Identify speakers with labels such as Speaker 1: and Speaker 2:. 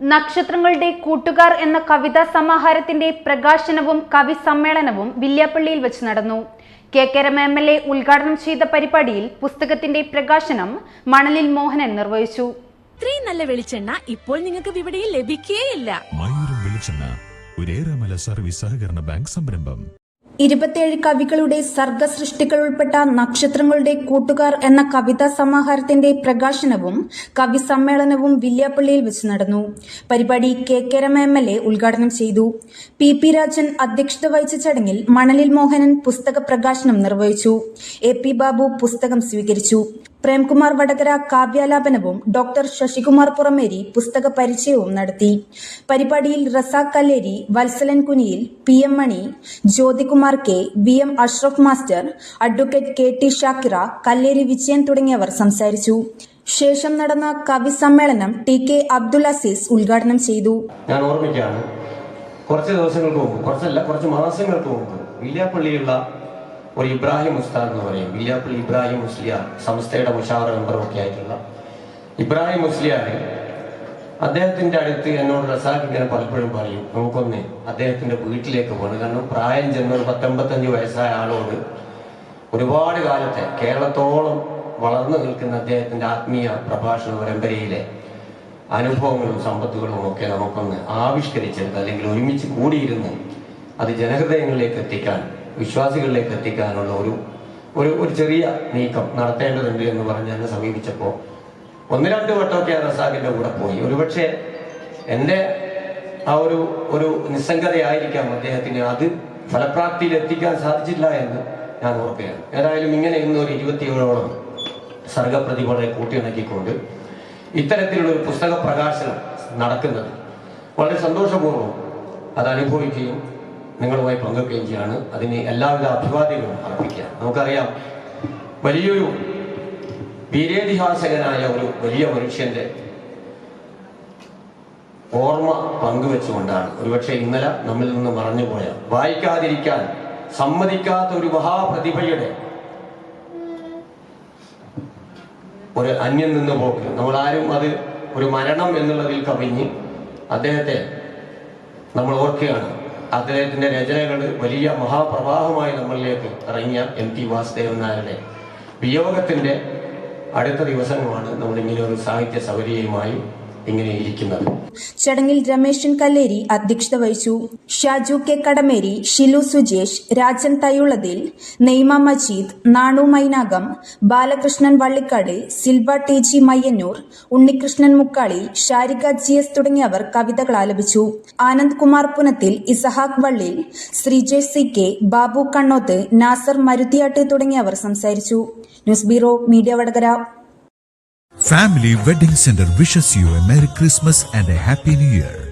Speaker 1: നക്ഷത്രങ്ങളുടെ കൂട്ടുകാർ എന്ന കവിതാ സമാഹാരത്തിന്റെ പ്രകാശനവും കവി സമ്മേളനവും വില്യാപ്പള്ളിയിൽ വെച്ച് നടന്നു. K K Rama M L A ഉദ്ഘാടനം ചെയ്ത പരിപാടിയിൽ പുസ്തകത്തിന്റെ പ്രകാശനം മണലിൽ മോഹനൻ നിർവഹിച്ചു.
Speaker 2: ഇത്രയും നല്ല വെളിച്ചെണ്ണ ഇപ്പോൾ നിങ്ങൾക്ക് വിപണിയിൽ ലഭിക്കുകയില്ല
Speaker 3: മയൂരം വെളിച്ചെണ്ണ ഒരേറെമല സർവീസ് സഹകരണ ബാങ്ക് സംരംഭം.
Speaker 1: ഇരുപത്തിയേഴ് കവികളുടെ സർഗസൃഷ്ടികൾ ഉൾപ്പെട്ട നക്ഷത്രങ്ങളുടെ കൂട്ടുകാർ എന്ന കവിതാ സമാഹാരത്തിന്റെ പ്രകാശനവും കവി സമ്മേളനവും വില്യാപ്പള്ളിയിൽ വെച്ച് നടന്നു. പരിപാടി K K Rama M L A ഉദ്ഘാടനം ചെയ്തു. പി പി രാജൻ അധ്യക്ഷത വഹിച്ച ചടങ്ങിൽ മണലിൽ മോഹനൻ പുസ്തക പ്രകാശനം നിർവഹിച്ചു. എ പി ബാബു പുസ്തകം സ്വീകരിച്ചു. പ്രേംകുമാർ വടകര കാവ്യാലാപനവും ഡോക്ടർ ശശികുമാർ പുറമേരി പുസ്തക പരിചയവും നടത്തി. പരിപാടിയിൽ Razak Kalleri Valsalan Kuniyil P M Mani Jyothikumar K V M Ashraf master advocate K T Shakira Kalleri Vijayan തുടങ്ങിയവർ സംസാരിച്ചു. ശേഷം നടന്ന കവി സമ്മേളനം ടി കെ അബ്ദുൽ അസീസ് ഉദ്ഘാടനം ചെയ്തു.
Speaker 4: ഞാൻ ഓർമ്മിക്കുകയാണ്. കുറച്ച് ദിവസങ്ങൾക്ക് മുമ്പ് കുറച്ചല്ല കുറച്ച് മാസങ്ങൾക്ക് മുമ്പ് വില്യാപ്പള്ളിയുള്ള ഒരു ഇബ്രാഹിം ഉസ്താദ് എന്ന് പറയും. വില്ലാപ്പിൾ ഇബ്രാഹിം മുസ്ലിയാർ സംസ്ഥയുടെ മുഷാവറ മെമ്പറും ഒക്കെ ആയിട്ടുള്ള ഇബ്രാഹിം മുസ്ലിയാർ അദ്ദേഹത്തിന്റെ അടുത്ത് എന്നോട് റസാഖ് ഇങ്ങനെ പലപ്പോഴും പറയും നമുക്കൊന്ന് അദ്ദേഹത്തിന്റെ വീട്ടിലേക്ക് പോകണം കാരണം പ്രായം ചെന്ന ഒരു പത്തൊമ്പത്തഞ്ച് വയസ്സായ ആളോട് ഒരുപാട് കാലത്തെ കേരളത്തോളം വളർന്നു നിൽക്കുന്ന അദ്ദേഹത്തിന്റെ ആത്മീയ പ്രഭാഷണ പരമ്പരയിലെ അനുഭവങ്ങളും സമ്പത്തുകളും ഒക്കെ നമുക്കൊന്ന് ആവിഷ്കരിച്ചെടുത്ത് അല്ലെങ്കിൽ ഒരുമിച്ച് കൂടിയിരുന്ന് അത് ജനഹൃദയങ്ങളിലേക്ക് എത്തിക്കാൻ വിശ്വാസികളിലേക്ക് എത്തിക്കാനുള്ള ഒരു ഒരു ഒരു ചെറിയ നീക്കം നടത്തേണ്ടതുണ്ട് എന്ന് പറഞ്ഞ് എന്നെ സമീപിച്ചപ്പോൾ ഒന്ന് രണ്ട് വട്ടമൊക്കെ ആ റസാഖിന്റെ കൂടെ പോയി. ഒരുപക്ഷെ എന്റെ ആ ഒരു ഒരു നിസ്സംഗതയായിരിക്കാം അദ്ദേഹത്തിന് അത് ഫലപ്രാപ്തിയിൽ എത്തിക്കാൻ സാധിച്ചില്ല എന്ന് ഞാൻ ഓർക്കുകയാണ്. ഏതായാലും ഇങ്ങനെ ഇന്ന് ഒരു ഇരുപത്തിയേഴോളം സർഗപ്രതിഭകളെ കൂട്ടിയിണക്കിക്കൊണ്ട് ഇത്തരത്തിലുള്ള ഒരു പുസ്തക പ്രകാശനം നടക്കുന്നത് വളരെ സന്തോഷപൂർവം അത് അനുഭവിക്കുകയും നിങ്ങളുമായി പങ്കുവെക്കുകയും ചെയ്യാണ്. അതിന് എല്ലാവിധ അഭിവാദ്യങ്ങളും അർപ്പിക്കുക നമുക്കറിയാം വലിയൊരു വീരേതിഹാസകനായ ഒരു വലിയ മനുഷ്യന്റെ ഓർമ്മ പങ്കുവെച്ചുകൊണ്ടാണ്. ഒരുപക്ഷെ ഇന്നലെ നമ്മിൽ നിന്ന് മറഞ്ഞുപോയ വായിക്കാതിരിക്കാൻ സമ്മതിക്കാത്ത ഒരു മഹാപ്രതിഭയുടെ ഒരു അന്യം നിന്ന് പോക്ക് ആരും അത് ഒരു മരണം എന്നുള്ളതിൽ കവിഞ്ഞ് അദ്ദേഹത്തെ നമ്മൾ ഓർക്കുകയാണ്. അദ്ദേഹത്തിന്റെ രചനകൾ വലിയ മഹാപ്രവാഹമായി നമ്മളിലേക്ക് ഇറങ്ങിയ എം ടി വാസുദേവൻ നായരുടെ വിയോഗത്തിന്റെ അടുത്ത ദിവസങ്ങളാണ് നമ്മൾ ഇങ്ങനെ ഒരു സാഹിത്യ സൗകര്യവുമായി ഇങ്ങനെ ഇരിക്കുന്നത്
Speaker 1: ചടങ്ങിൽ രമേശൻ കല്ലേരി അധ്യക്ഷത വഹിച്ചു. Shaju K Kadameri Shilu Sujesh Rajan Thayyullathil Naima Majeed Nanu Mainakam Balakrishnan Vallikkad Silva T G Mayyannur Unnikrishnan Mukkali Sharika G S തുടങ്ങിയവർ കവിതകൾ ആലപിച്ചു. ആനന്ദ് കുമാർ പുനത്തിൽ ഇസഹാഖ് വള്ളിൽ ശ്രീജേഷ് സി കെ ബാബു കണ്ണോത്ത് നാസർ മരുതിയാട്ട് തുടങ്ങിയവർ സംസാരിച്ചു. News bureau media Vadakara.
Speaker 3: Family Wedding Center wishes you a Merry Christmas and a Happy New Year.